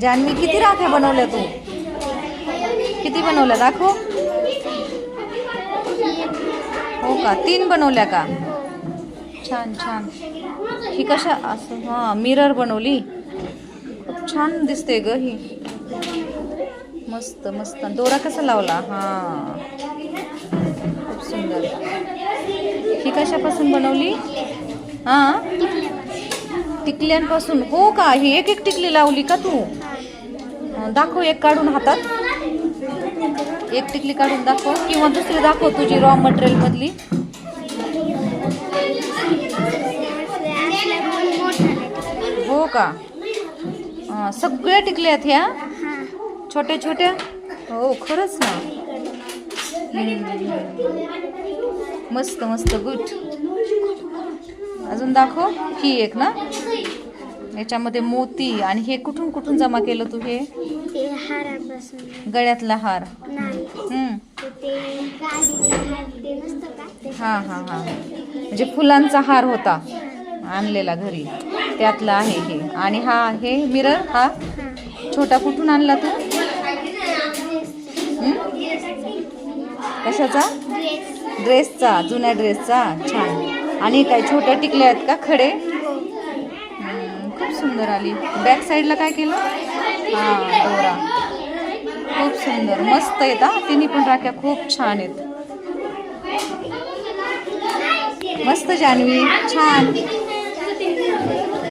जान्हवी किती राख्या बनवल्या तू? किती बनवल्या? दाखव. हो का? तीन बनवल्या का? छान छान. ही कशा? असं हां मिरर बनवली. खूप छान दिसते ग ही. मस्त मस्त. दोरा कसा लावला? हां. खूप सुंदर. ही कशापासून बनवली? हां? टिकल्यांपासून. हो का? ही एक एक टिकली लावली का तू? दाखव एक काढून हातात. एक टिकली काढून दाखव किंवा दुसरी दाखव तुझी रॉ मटेरियल मधली. हो का? सगळ्या टिकल्या आहेत ह्या? छोट्या छोट्या? हो खरंच ना. मस्त मस्त गुड अजून दाखव. ही एक ना? याच्यामध्ये मोती आणि हे कुठून कुठून जमा केलं तू हे? ते हारापासून. गळ्यातला हार. नाही. हम्म. ते गाडीचं हार ते नसतं का? ते हा हा हा. म्हणजे फुलांचा हार होता आणलेला घरी. त्यातला आहे हे. आणि हा हे मिरर हा? छोटा कुठून आणला तू? कशाचा? ड्रेसचा जुन्या ड्रेसचा. छान. आणि काय छोट्या टिकल्या आहेत का खडे? खूप सुंदर आली. बॅक साईडला काय केलं? हा दोरा खूप सुंदर. मस्त आहेत हा. तिन्ही पण राख्या खूप छान आहेत. मस्त जान्हवी छान.